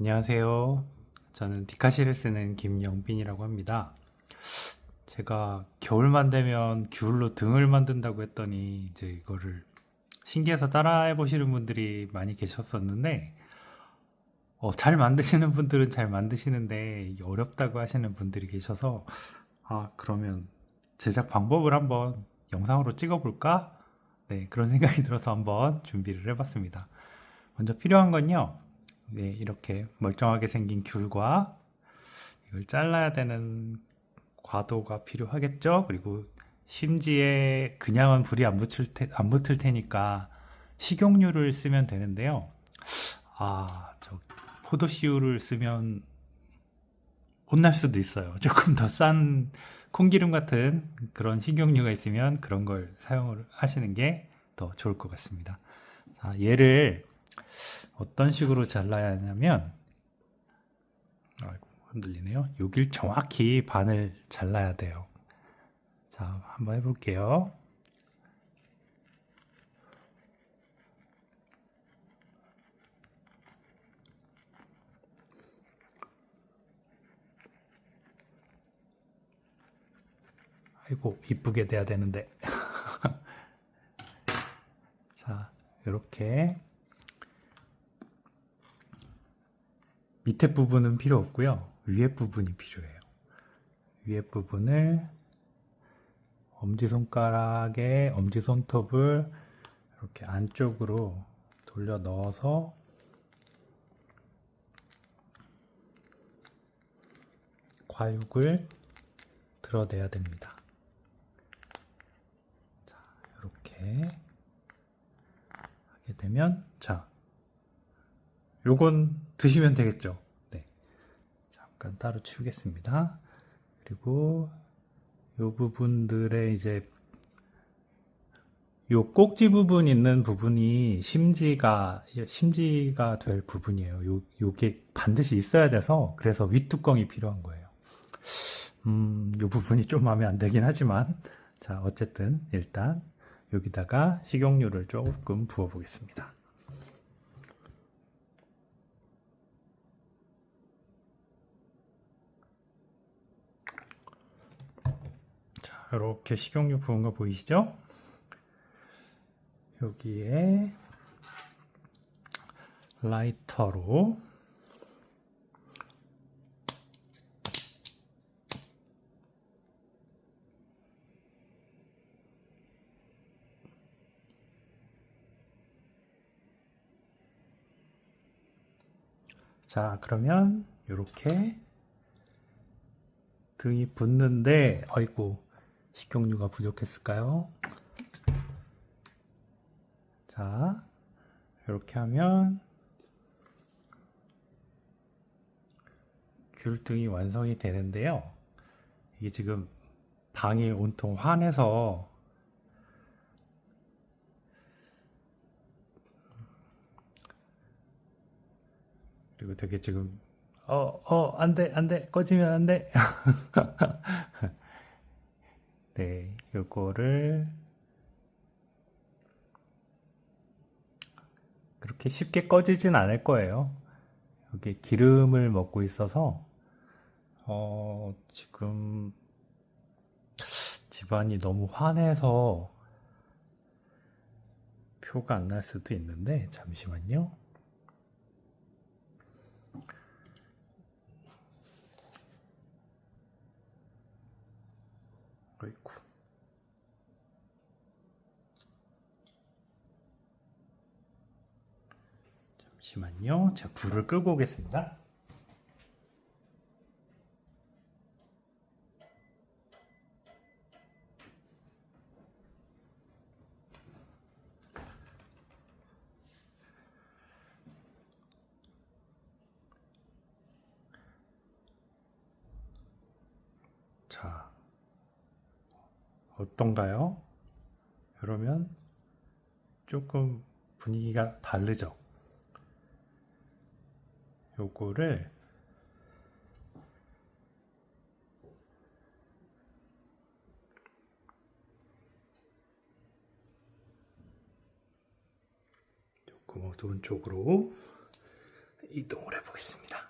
안녕하세요. 저는 디카시를 쓰는 김영빈이라고 합니다. 제가 겨울만 되면 귤로 등을 만든다고 했더니 이제 이거를 신기해서 따라해 보시는 분들이 많이 계셨었는데 어, 잘 만드시는 분들은 잘 만드시는데 어렵다고 하시는 분들이 계셔서 아 그러면 제작 방법을 한번 영상으로 찍어볼까? 네 그런 생각이 들어서 한번 준비를 해봤습니다. 먼저 필요한 건요. 네, 이렇게 멀쩡하게 생긴 귤과 이걸 잘라야 되는 과도가 필요하겠죠? 그리고 심지에 그냥은 불이 안 붙을 테, 안 붙을 테니까 식용유를 쓰면 되는데요. 아, 저 포도씨유를 쓰면 혼날 수도 있어요. 조금 더 싼 콩기름 같은 그런 식용유가 있으면 그런 걸 사용을 하시는 게 더 좋을 것 같습니다. 자, 얘를 어떤 식으로 잘라야 하냐면 아이고 흔들리네요. 여길 정확히 반을 잘라야 돼요. 자, 한번 해볼게요. 아이고 이쁘게 돼야 되는데 자 이렇게 밑에 부분은 필요 없고요. 위에 부분이 필요해요. 위에 부분을 엄지손가락에 엄지손톱을 이렇게 안쪽으로 돌려 넣어서 과육을 드러내야 됩니다. 자, 이렇게 하게 되면 자, 요건 드시면 되겠죠. 네. 잠깐 따로 치우겠습니다. 그리고 요 부분들의 이제 요 꼭지 부분 있는 부분이 심지가 심지가 될 부분이에요. 요 요게 반드시 있어야 돼서 그래서 윗뚜껑이 필요한 거예요. 음, 요 부분이 좀 마음에 안 들긴 하지만 자, 어쨌든 일단 여기다가 식용유를 조금 부어 보겠습니다. 자, 이렇게 식용유 부은 거 보이시죠? 여기에 라이터로 자, 그러면 이렇게 등이 붙는데, 아이고, 식용유가 부족했을까요? 자, 이렇게 하면 귤등이 완성이 되는데요. 이게 지금 방이 온통 환해서 그리고 되게 지금 어, 어, 안 돼, 안 돼, 꺼지면 안 돼. 네, 요거를 그렇게 쉽게 꺼지진 않을 거예요. 여기 기름을 먹고 있어서 어, 지금 집안이 너무 환해서 표가 안 날 수도 있는데 잠시만요. 어이구. 잠시만요. 제가 불을 끄고 오겠습니다. 자, 어떤가요? 그러면 조금 분위기가 다르죠? 요거를 조금 어두운 쪽으로 이동을 해 보겠습니다.